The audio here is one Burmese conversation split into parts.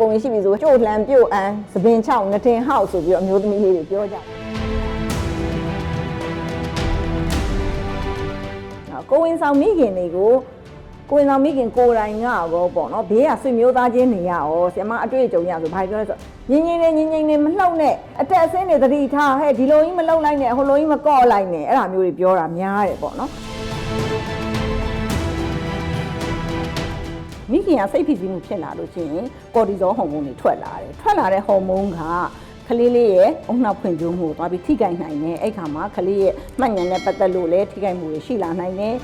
ကိုဝင်ရှိပြီဆိုကြို့လှန်ပြုတ်အန်းသပင်ချောင်းငတင်ဟောက်ဆိုပြီးတော့အမျိုးသမီးလေးတွေပြောကြတယ်နော်ကိုဝင်ဆောင်မိခင်တွေကိုကိုဝင်ဆောင်မိခင်ကိုယ်တိုင်ကရောပေါ့နော်ဘေးကဆွေမျိုးသားချင်းနေရရောဆရာမအတွေ့အကြုံရဆိုဘာပြောလဲဆိုငင်းငင်းနဲ့ငင်းငင်းနဲ့မလှုပ်နဲ့အတက်အဆင်းတွေသတိထားဟဲ့ဒီလိုကြီးမလှုပ်လိုက်နဲ့ဟိုလိုကြီးမကော့လိုက်နဲ့အဲ့ဒါမျိုးတွေပြောတာများတယ်ပေါ့နော် မိခင်ကစိတ်ဖိစီးမှုဖြစ်လာလို့ရှိရင်ကော်တီဇောဟော်မုန်းတွေထွက်လာတယ်ထွက်လာတဲ့ဟော်မုန်းကကလေးလေးရဲ့အုံနောက်ဖွံ့ဖြိုးမှုကိုသွားပြီးထိခိုက်နိုင်တယ်အဲ့ခါမှာကလေးရဲ့မှတ်ဉာဏ်နဲ့ပတ်သက်လို့လည်းထိခိုက်မှုတွေရှိလာနိုင်တယ်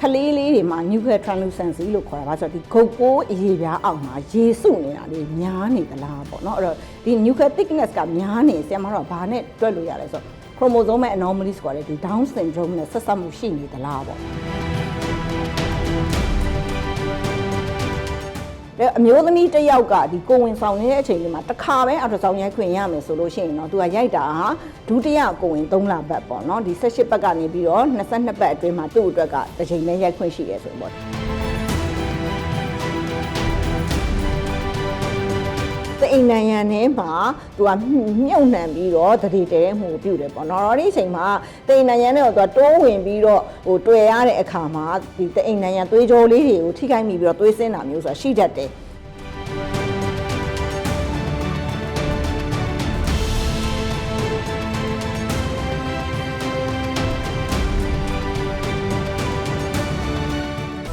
ကလေးလေးတွေမှာ nuclear translucency လို့ခေါ်တာပါဆိုတော့ဒီဂုတ်ပိုးအရေပြားအောက်မှာရေစုနေတာလေးများနေသလားပေါ့เนาะအဲ့တော့ဒီ nuclear thickness ကများနေဆရာမတို့ကဘာနဲ့တွက်လို့ရလဲဆိုတော့ ့ chromosome anomaly ဆိုတာလေဒီ down syndrome နဲ့ဆက်စပ်မှုရှိနေသလားပေါ့တဲ့အမျိုးသမီးတစ်ယောက်ကဒီကိုဝင်ဆောင်နေတဲ့အချိန်လေးမှာတစ်ခါပဲအော်တိုဆောင်ရိုက်ခွင့်ရမယ်ဆိုလို့ရှိရင်တော့သူကရိုက်တာဟာဒုတိယကိုဝင်3လပတ်ပေါ့နော်ဒီ18ပတ်ကနေပြီးတော့22ပတ်အတွင်းမှာသူ့အတွက်ကတစ်ချိန်နဲ့ရိုက်ခွင့်ရှိရဲဆိုရင်ပေါ့ အိမ်နံရံထဲမှာသူကမြုပ်နှံပြီးတော့တတိတဲမှုပြုတ်တယ်ပေါ့နော်။ဒီအချိန်မှာတအိမ်နံရံထဲကိုသူကတိုးဝင်ပြီးတော့ဟိုတွေ့ရတဲ့အခါမှာဒီတအိမ်နံရံသွေးကြောလေးတွေကိုထိခိုက်မိပြီးတော့သွေးဆင်းတာမျိုးဆိုတာရှိတတ်တယ်။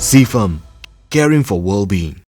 CFAM, caring for well-being.